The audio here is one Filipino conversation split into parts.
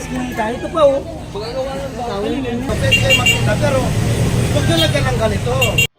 eskinita. Ito pa oh. Pwede kayo makita, pero huwag nyo lagyan ng ganito.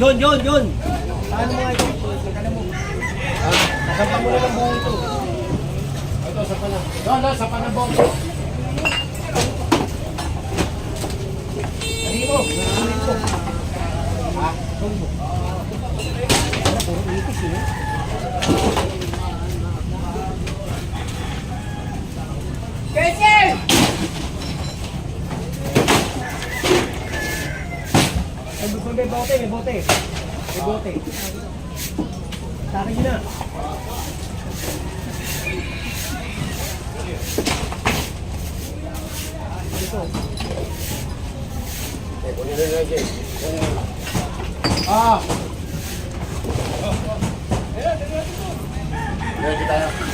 Yun, yun, yun. Paano mo ito? Ah, Nasampan mo na ng buong ito. Ito, sa pana. No, no, sa panabong. Ano mo? Ano mo? Ah, tumbo. Ano, puro ipis eh. May bote, may bote. May bote. Yun na. Ito. Ah. Ready tayo.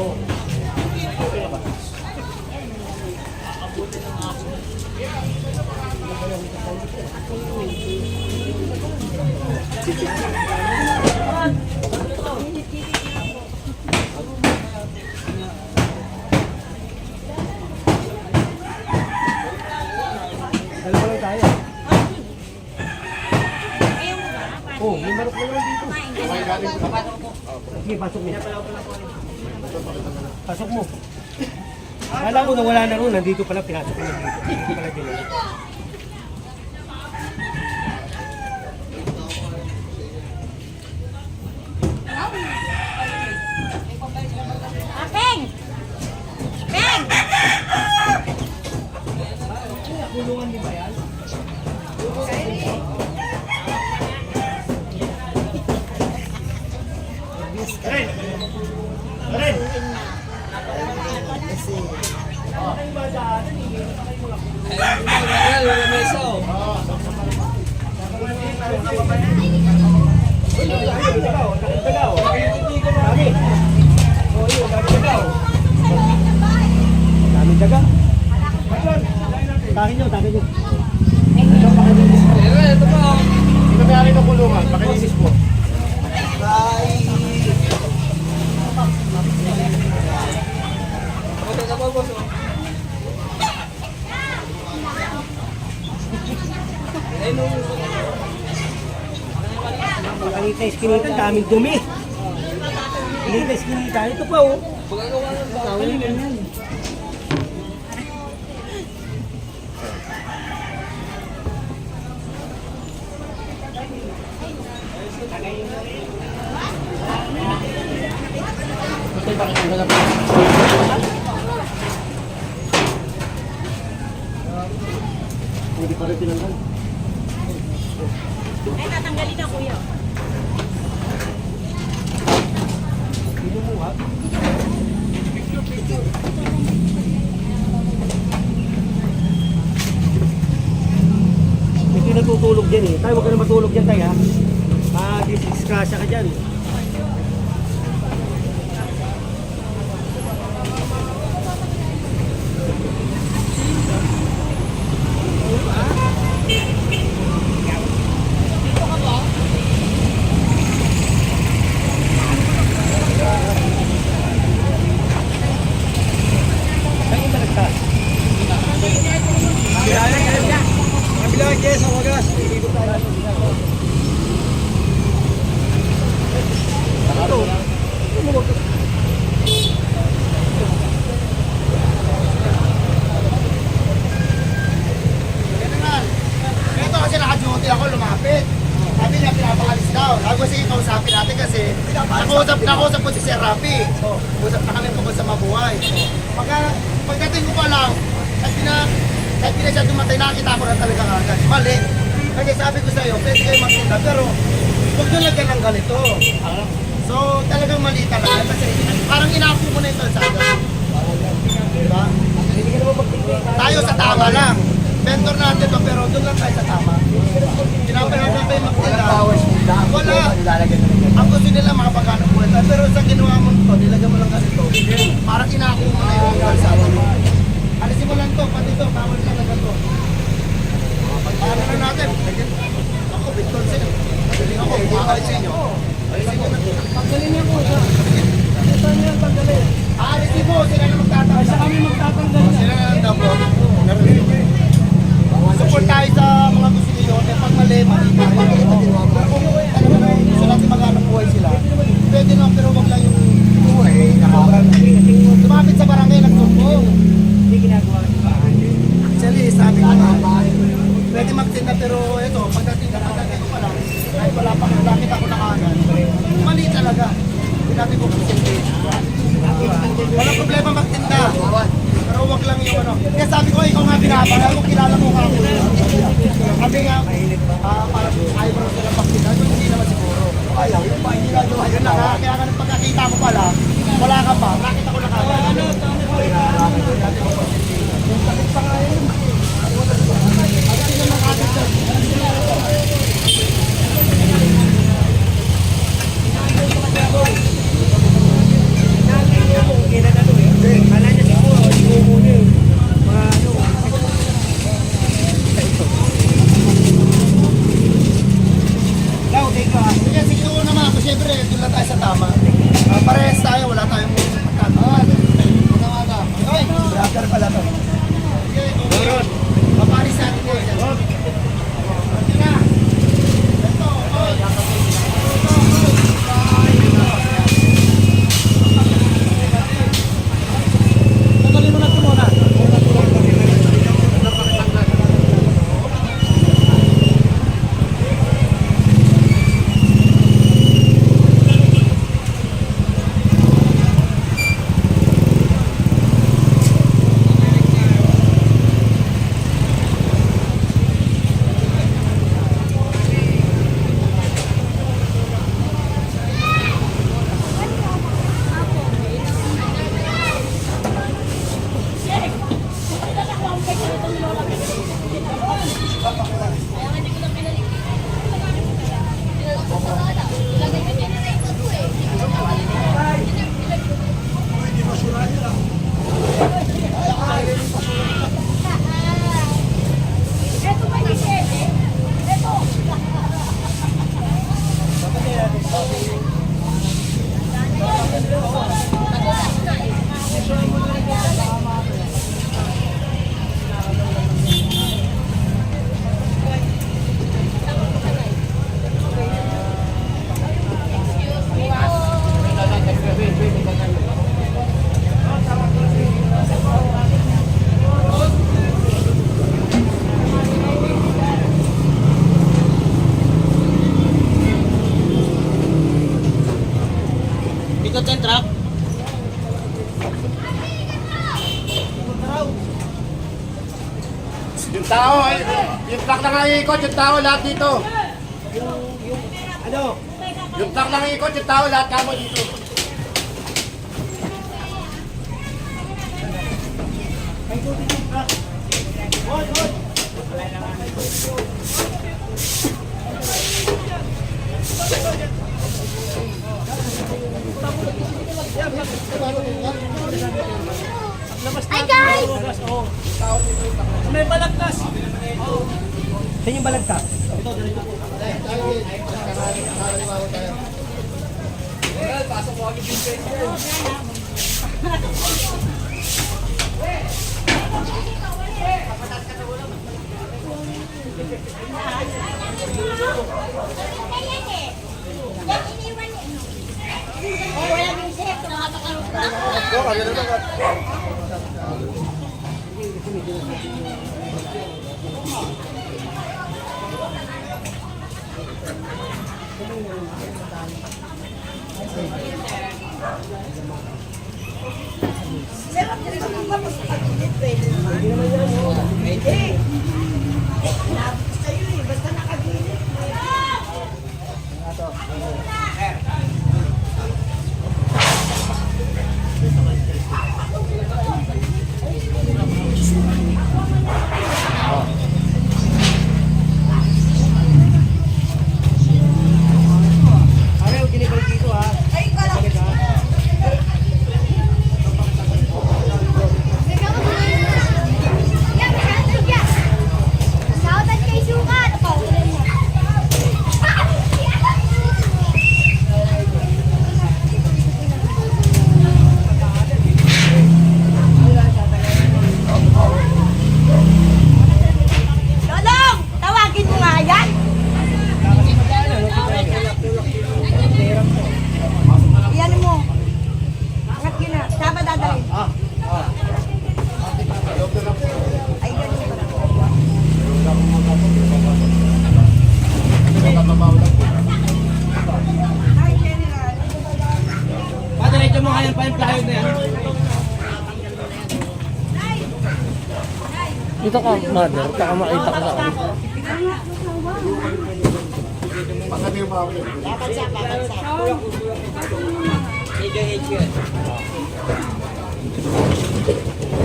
어. Pasok mo. Kala ko na wala na ron, nandito pala, pinasok ko na dito. Dito pala. Takin nyo. Ito may ari ng kulungan. Pakilisis po. Makalita iskinita, daming dumi. Kalita iskinita, ito pa oh. Tawin na yan. Hindi pa rin tinanggal. Ay, tatanggalin na kuya. Hindi mo ha? Ito yung natutulog dyan eh. Tayo, huwag ka na matulog dyan tayo ha. Ma-disgrasya ka dyan. Saan yung balagtas? Kabila, yes, ang wagas. Ito kausapin natin kasi nakausap, nakausap ko si Sir Rafi. Usap na kami tungkol sa mabuhay. Pagka, pagdating ko pa lang, at pina, at pina siya dumatay, nakakita ko na talaga agad. Mali. Kasi sabi ko sa iyo, pwede kayo magtinda, pero huwag nyo lagyan ng ganito. So, talagang mali talaga. Kasi parang inako mo na yung kalsada. Diba? Tayo sa tama lang. Vendor natin to, pero doon lang tayo sa tama. Pinapanood pa yung magtinda. Wala. Ang gusto nila makapagano po ito. Pero sa ginawa mo to, nilagyan mo lang ganito. Parang inako mo na yung kalsada mo. Alisin mo lang to, pati to, bawal ka na ganito. Paano na natin? Ako, Victor Sen. Magaling ako, kumakalit sa inyo. Alisin mo na to. Pagdalin niya po siya. Ito niya ang pagdalin. Alisin mo, sila na magtatanggal. Sa kami magtatanggal. Sila na lang daw po. Support tayo sa mga pag mali, mali tayo. Pero kung gusto natin maghanap buhay sila, pwede lang, pero wag lang yung buhay. Lumapit sa barangay, nagsumbong. Hindi ginagawa sa bahay. Actually, sabi ko nga, pwede magtinda pero ito, pagdating pagdating ko pa lang, kahit wala pa nakita ko na kaagad, mali talaga. Natin po posible. Walang problema magtinda. Pero wag lang yung ano. Kaya sabi ko, ikaw nga binabara, kung kilala mo nga ako. Sabi nga, ah, parang ayaw mo sila so hindi naman siguro. Ayaw, yung pa, hindi na Yun na nga, kaya nung pagkakita mo pala, wala ka pa, nakita ko na kaagad. Ano, Yung sakit pa nga yun. Okay na na to eh. Kala niya siguro, hindi ko muna eh. Mga ano. Daw, take ka. Sige, sige Siyempre, doon lang tayo sa tama. Ah, parehas tayo, wala tayong pagkakaroon. Okay, brother pala to. Sige, okay. Paparis sa atin po. Sige na. Ito, oy. Tagalin mo na ito muna. Ikot yung truck. Yung tao, ay, yung truck lang ang ikot, yung tao lahat dito. Ano? Yung truck lang ang ikot, yung tao lahat kamo dito. Hi guys! May balagtas. Yung balagtas? Oh, wala din siya. Nakapakaroon Pero kung kung tapos sa pagkilit, pwede naman. Pwede. Labis kayo eh, basta nakagilid. Ayaw, kinibalik dito ha. Ay, kala ko. Sautan kay sukat. Dodong! Tawagin mo nga yan! Iyan mo. Angat yun na. Saan ba dadalhin? Ay, ganun pala. Ay, General. Padiretso mo nga yan pa yung plywood na yan. Dito ka, mother, baka makita ka sa akin. Pagkati yung mga ulit.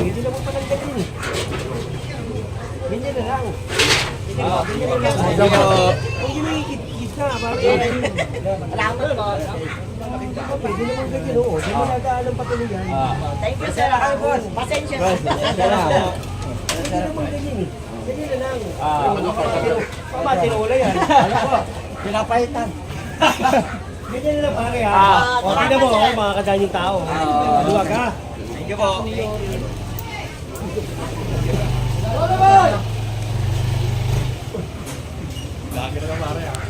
Hindi na mo pa ng ganyan eh. Ganyan na lang. Ganyan na lang. Kung ginigit-git na, parang Salamat po. pwede naman ganyan oo. Hindi mo nagaalam patuloy yan. Thank you, sir. Pasensya na. Sige na lang. Ah, Pama, tinula yan. Pinapaitan. Ganyan na lang pare ha. Ah, o, mo, oh, makakadaan yung tao. Ah. Luwag ha. Thank you po. Lolo boy! Lagi na lang pare ha.